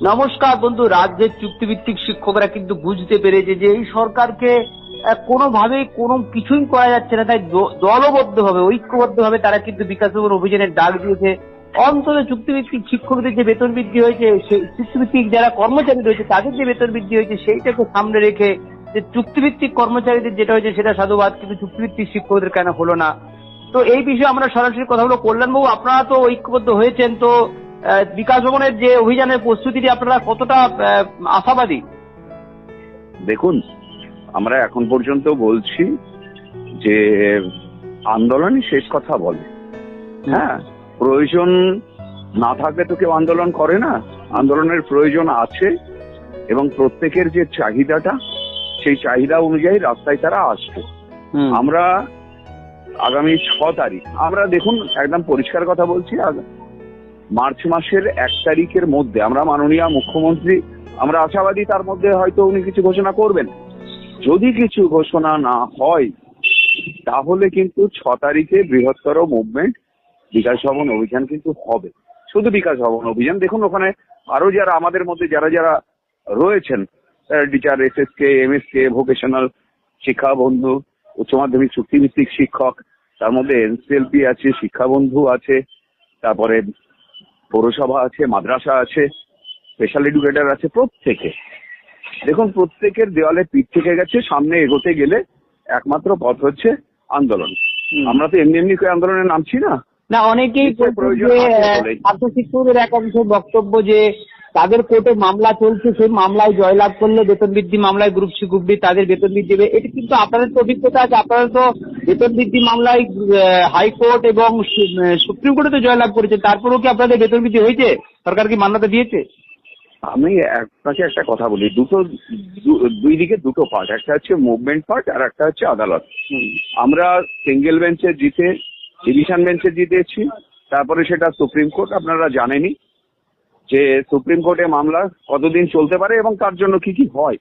নমস্কার বন্ধু রাজ্যের চুক্তিভিত্তিক শিক্ষকরা কিন্তু বুঝতে পেরেছে যে এই সরকারকে আহ, কোনোভাবেই কোনো কিছুই করা যাচ্ছে না তাই দলবদ্ধভাবে ঐক্যবদ্ধভাবে তারা কিন্তু বিকাশ অভিযানের ডাক দিয়েছে। অন্তত চুক্তিভিত্তিক শিক্ষকদের যে বেতন বৃদ্ধি হয়েছে চুক্তিভিত্তিক যারা কর্মচারী রয়েছে তাদের যে বেতন বৃদ্ধি হয়েছে সেইটাকে সামনে রেখে যে চুক্তিভিত্তিক কর্মচারীদের যেটা হয়েছে সেটা সাধুবাদ কিন্তু চুক্তিভিত্তিক শিক্ষকদের কেন হলো না? তো এই বিষয়ে আমরা সরাসরি কথাগুলো বলব কল্যাণবাবু আপনারা তো ঐক্যবদ্ধ হয়েছেন তো বিকাশ ভবনের যে অভিযানের প্রস্তুতিটি আপনারা কতটা আশাবাদী? দেখুন আমরা এখন পর্যন্ত বলছি যে আন্দোলনই শেষ কথা বলে। হ্যাঁ প্রয়োজন না থাকলে তো কেউ আন্দোলন করে না। আন্দোলনের প্রয়োজন আছে এবং প্রত্যেকের যে চাহিদাটা সেই চাহিদা অনুযায়ী রাস্তায় তারা আসবে। আমরা আগামী ছ তারিখ আমরা দেখুন একদম পরিষ্কার কথা বলছি মার্চ মাসের এক তারিখের মধ্যে আমরা মাননীয় মুখ্যমন্ত্রী, আমরা আশাবাদী তার মধ্যে হয়তো উনি কিছু ঘোষণা করবেন। যদি কিছু ঘোষণা না হয়, তাহলে কিন্তু ছ তারিখে বৃহত্তর মুভমেন্ট বিকাশ ভবন অভিযান কিন্তু হবে। শুধু বিকাশ ভবন অভিযান, দেখুন ওখানে আরও যারা, আমাদের মধ্যে যারা যারা রয়েছেন teacher S S K M S K vocational শিক্ষা বন্ধু, উচ্চ মাধ্যমিক চুক্তিভিত্তিক শিক্ষক, তার মধ্যে এনসিএলপি আছে, শিক্ষা বন্ধু আছে, তারপরে পৌরসভা আছে মাদ্রাসা আছে স্পেশাল এডুকেটার আছে প্রত্যেকে। দেখুন প্রত্যেকের দেওয়ালে পিঠ থেকে গেছে সামনে এগোতে গেলে একমাত্র পথ হচ্ছে আন্দোলন। আমরা তো এমনি এমনি করে আন্দোলনে নামছি না। না অনেকেই। ছাত্র শিক্ষকদের এক অংশ বক্তব্য যে তাদের কোর্টে মামলা চলছে সেই মামলায় জয়লাভ করলে বেতন বৃদ্ধি মামলায় গ্রুপ সি গ্রুপ ডি তাদের বেতন বৃদ্ধি দেবে। এটা কিন্তু আপনাদের তো অভিজ্ঞতা আছে আপনারা তো বেতন বৃদ্ধি মামলায় হাইকোর্ট এবং সুপ্রিম কোর্টে তো জয়লাভ করেছে তারপরেও কি আপনাদের বেতন বৃদ্ধি হয়েছে? সরকার কি মান্যতা দিয়েছে? আমি আপনাকে একটা কথা বলি দুটো দুই দিকে দুটো পার্ট একটা হচ্ছে মুভমেন্ট পার্ট আর একটা হচ্ছে আদালত। আমরা সিঙ্গেল বেঞ্চে জিতে ডিভিশন বেঞ্চে জিতেছি তারপরে সেটা সুপ্রিম কোর্ট আপনারা জানেনই যে সুপ্রিম কোর্টে মামলা কতদিন চলতে পারে এবং তার জন্য কি কি হয়।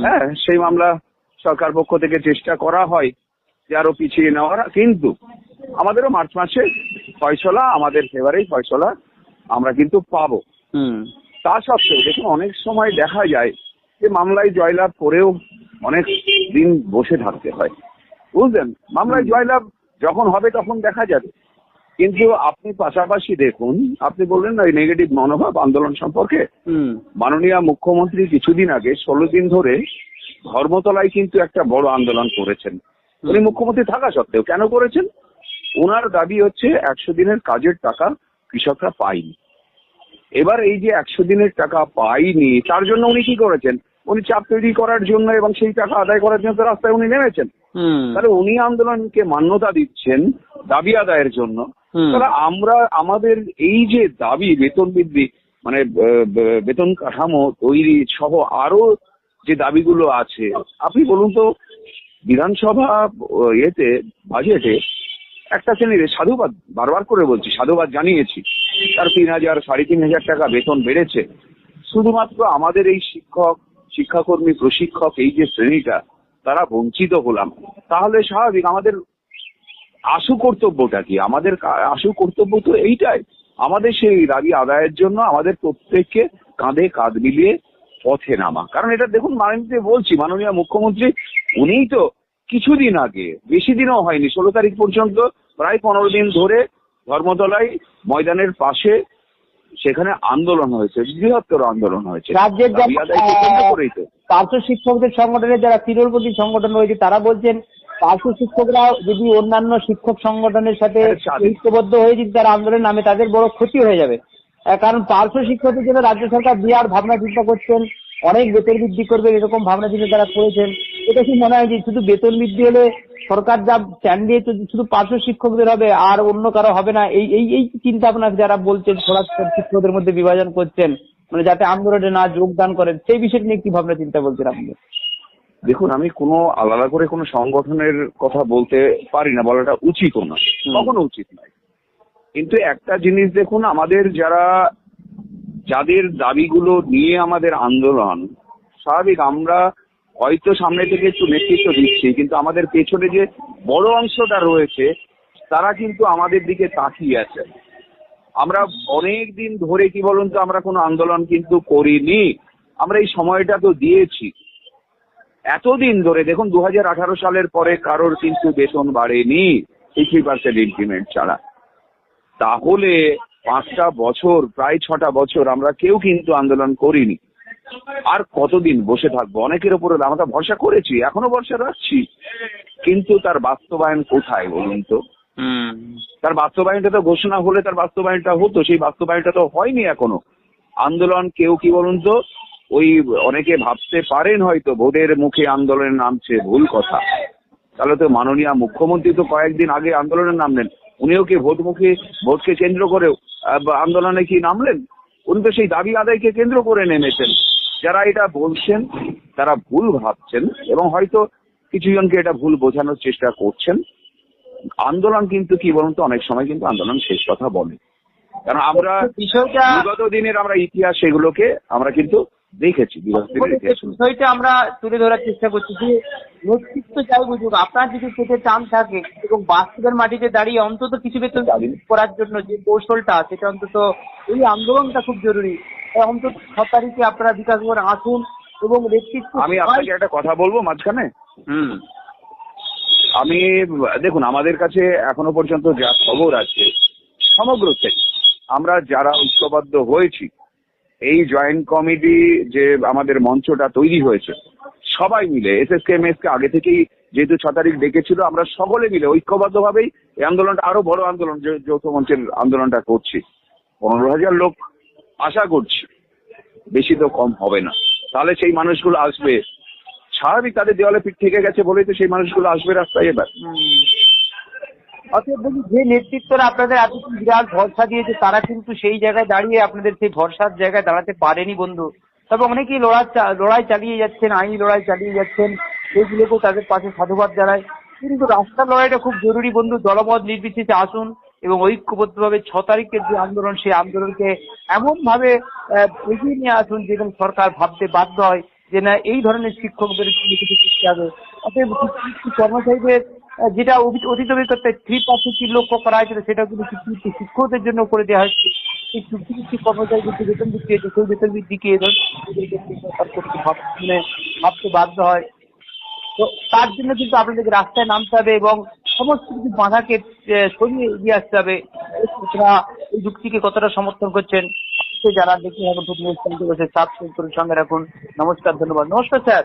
হ্যাঁ সেই মামলা সরকার পক্ষ থেকে চেষ্টা করা হয় যে আরও পিছিয়ে নেওয়ার কিন্তু আমাদেরও মার্চ মাসে ফয়সলা আমাদের ফেভারেই ফয়সলা আমরা কিন্তু পাবো। হুম। তা সত্ত্বেও দেখুন অনেক সময় দেখা যায় যে মামলায় জয়লাভ করেও অনেক দিন বসে থাকতে হয়। বুঝলেন? মামলায় জয়লাভ যখন হবে তখন দেখা যাবে। কিন্তু আপনি পাশাপাশি দেখুন আপনি বললেন না নেগেটিভ মনোভাব আন্দোলন সম্পর্কে। মাননীয় মুখ্যমন্ত্রী কিছুদিন আগে ষোলো দিন ধরে ধর্মতলায় কিন্তু একটা বড় আন্দোলন করেছেন। উনি মুখ্যমন্ত্রী থাকা সত্ত্বেও কেন করেছেন? ওনার দাবি হচ্ছে একশো দিনের কাজের টাকা কৃষকরা পায়নি। এবার এই যে একশো দিনের টাকা পায়নি তার জন্য উনি কি করেছেন? উনি চাপ তৈরি করার জন্য এবং সেই টাকা আদায় করার জন্য রাস্তায় উনি নেমেছেন। তাহলে উনি আন্দোলনকে মান্যতা দিচ্ছেন দাবি আদায়ের জন্য। তাহলে আমরা, আমাদের এই যে দাবি, বেতন বৃদ্ধি মানে বেতন কাঠামো তৈরি সহ আরও যে দাবিগুলো আছে, আপনি বলুন তো, বিধানসভা ইয়েতে, বাজেটে একটা শ্রেণির সাধুবাদ, বারবার করে বলছি, সাধুবাদ জানিয়েছি। তার তিন হাজার, সাড়ে তিন হাজার টাকা বেতন বেড়েছে। শুধুমাত্র আমাদের এই শিক্ষক, শিক্ষাকর্মী, প্রশিক্ষক এই যে শ্রেণীটা, তারা বঞ্চিত হলাম। তাহলে স্বাভাবিক, আমাদের আশু কর্তব্যটা কি? আমাদের আশু কর্তব্য তো এইটাই। আমাদের সেই দাবি আদায়ের জন্য আমাদের প্রত্যেককে কাঁধে কাঁধ মিলিয়ে পথে নামা। কারণ এটা দেখুন মাননীয় বলছি মাননীয় মুখ্যমন্ত্রী উনিই তো কিছুদিন আগে বেশি দিনও হয়নি ষোলো তারিখ পর্যন্ত প্রায় পনেরো দিন ধরে ধর্মতলায় ময়দানের পাশে সেখানে আন্দোলন হয়েছে বৃহত্তর আন্দোলন হয়েছে। রাজ্যের পার্শ্ব শিক্ষকদের সংগঠনের যারা তৃণমূলপন্থী সংগঠন রয়েছে তারা বলছেন পার্শ্ব শিক্ষকরা যদি অন্যান্য শিক্ষক সংগঠনের সাথে ঐক্যবদ্ধ হয়ে যদি তারা আন্দোলনে নামে তাদের বড় ক্ষতি হয়ে যাবে। কারণ পার্শ্ব শিক্ষকদের জন্য রাজ্য সরকার বিরাট ভাবনা চিন্তা করছেন অনেক বেতন বৃদ্ধি করবে এরকম ভাবনা চিন্তা তারা করেছেন। এটা কি মনে হয় যে শুধু বেতন বৃদ্ধি হলে সরকার যা চান দিয়েছে শুধু পার্শ্ব শিক্ষকদের হবে আর অন্য কারও হবে না? এই এই এই চিন্তা ভাবনা যারা বলছেন সরাস শিক্ষকদের মধ্যে বিভাজন করছেন মানে যাতে আন্দোলনে না যোগদান করেন সেই বিষয় নিয়ে কি ভাবনা চিন্তা বলছেন আপনি? দেখুন আমি কোনো আলাদা করে কোনো সংগঠনের কথা বলতে পারি না বলাটা উচিতও না কখনো উচিত নয়। কিন্তু একটা জিনিস দেখুন আমাদের যারা যাদের দাবিগুলো নিয়ে আমাদের আন্দোলন স্বাভাবিক আমরা হয়তো সামনে থেকে একটু নেতৃত্ব দিচ্ছি কিন্তু আমাদের পেছনে যে বড় অংশটা রয়েছে তারা কিন্তু আমাদের দিকে তাকিয়ে আছে। আমরা অনেক দিন ধরে কি বলুন তো আমরা কোনো আন্দোলন কিন্তু করিনি আমরা এই সময়টা তো দিয়েছি। এতদিন ধরে দেখুন দুহাজার আঠারো সালের পরে কারোর কিন্তু বেতন বাড়েনি ফিফটি পার্সেন্ট ইনক্রিমেন্ট ছাড়া। তাহলে পাঁচটা বছর প্রায় ছটা বছর আমরা কেউ কিন্তু আন্দোলন করিনি। আর কতদিন বসে থাকব? অনেকের উপরে আমরা ভরসা করেছি এখনও ভরসা রাখছি। কিন্তু তার বাস্তবায়ন কোথায় বলুন তো? তার বাস্তবায়নটা তো ঘোষণা হলে তার বাস্তবায়নটা হতো সেই বাস্তবায়নটা তো হয়নি এখনও। আন্দোলন কেউ কি বলুন তো? ওই অনেকে ভাবতে পারেন হয়তো ভোটের মুখে আন্দোলনে নামছে ভুল কথা। তাহলে তো মাননীয় মুখ্যমন্ত্রী তো কয়েকদিন আগে আন্দোলনে নামলেন উনিও কি ভোট মুখে ভোটকে কেন্দ্র করেও আন্দোলনে কি নামলেন? উনি তো সেই দাবি আদায়কে কেন্দ্র করে নেমেছেন। যারা এটা বলছেন তারা ভুল ভাবছেন এবং হয়তো কিছু জনকে এটা ভুল বোঝানোর চেষ্টা করছেন। আন্দোলন কিন্তু কি বলুন তো অনেক সময় কিন্তু আন্দোলন শেষ কথা বলে। কারণ আমরা বিগত দিনের আমরা ইতিহাস সেগুলোকে আমরা কিন্তু দেখেছি বিষয়টা আমরা তুলে ধরার চেষ্টা করছি যে নেতৃত্ব চাই বুঝুক আপনার যদি পেটে টান থাকে এবং বাস্তবের মাটিতে দাঁড়িয়ে অন্তত কিছু বেতন করার জন্য যে কৌশলটা সেটা অন্তত এই আন্দোলনটা খুব জরুরি। অন্তত ছ তারিখে আপনারা বিকাশ ভবনে আসুন এবং নেতৃত্ব আমি আপনাকে একটা কথা বলব মাঝখানে? হুম। আমি দেখুন আমাদের কাছে এখনও পর্যন্ত যা খবর আছে সমগ্র থেকে আমরা যারা ঐক্যবদ্ধ হয়েছি এই জয়েন্ট কমিটি যে আমাদের মঞ্চটা তৈরি হয়েছে, সবাই মিলে এস এস কে কে আগে থেকেই যেহেতু ছ তারিখ ডেকেছিল, আমরা সকলে মিলে ঐক্যবদ্ধ ভাবেই এই আন্দোলনটা, আরও বড় আন্দোলন যৌথ মঞ্চের আন্দোলনটা করছি। পনেরো হাজার লোক আশা করছি, বেশি তো কম হবে না। তাহলে সেই মানুষগুলো আসবে। স্বাভাবিক তাদের দেওয়ালে পিঠ থেকে গেছে বলেই তো সেই মানুষগুলো আসবে রাস্তায় এবার। অতএব বলি, যে নেতৃত্বরা আপনাদের এত বিরাট ভরসা দিয়েছে, তারা কিন্তু সেই জায়গায় দাঁড়িয়ে আপনাদের সেই ভরসার জায়গায় দাঁড়াতে পারেনি বন্ধু। তবে অনেকেই লড়াই লড়াই চালিয়ে যাচ্ছেন, আইনি লড়াই চালিয়ে যাচ্ছেন সেইগুলোকেও তাদের পাশে সাধুবাদ জানায় কিন্তু রাস্তার লড়াইটা খুব জরুরি বন্ধু, দলমত নির্বিশেষে আসুন এবং ঐক্যবদ্ধভাবে ছ তারিখের যে আন্দোলন, সেই আন্দোলনকে এমনভাবে এগিয়ে নিয়ে আসুন যেখানে সরকার ভাবতে বাধ্য হয় যে না, এই ধরনের শিক্ষকদের কিছু করতে হবে। অতএব কর্মচারীদের যেটা অতীত অভিজ্ঞতায় থ্রি পার্সেন্ট লক্ষ্য করা হয়েছিল, সেটা কিন্তু কিছু শিক্ষকদের জন্য করে দেওয়া হয়েছে। এই কিছু কিছু কর্মচারী কিন্তু বেতন বৃদ্ধি হয়েছে সেই বেতন বৃদ্ধিকে করতে মানে ভাবতে বাধ্য হয়। তো তার জন্য কিন্তু আপনাদেরকে রাস্তায় নামতে হবে এবং সমস্ত কিছু বাধাকে সরিয়ে এগিয়ে আসতে হবে। আপনারা এই যুক্তিকে কতটা সমর্থন করছেন, সে যারা দেখি এখন সাবস্ক্রাইব করে সঙ্গে রাখুন। নমস্কার, ধন্যবাদ। নমস্কার, স্যার।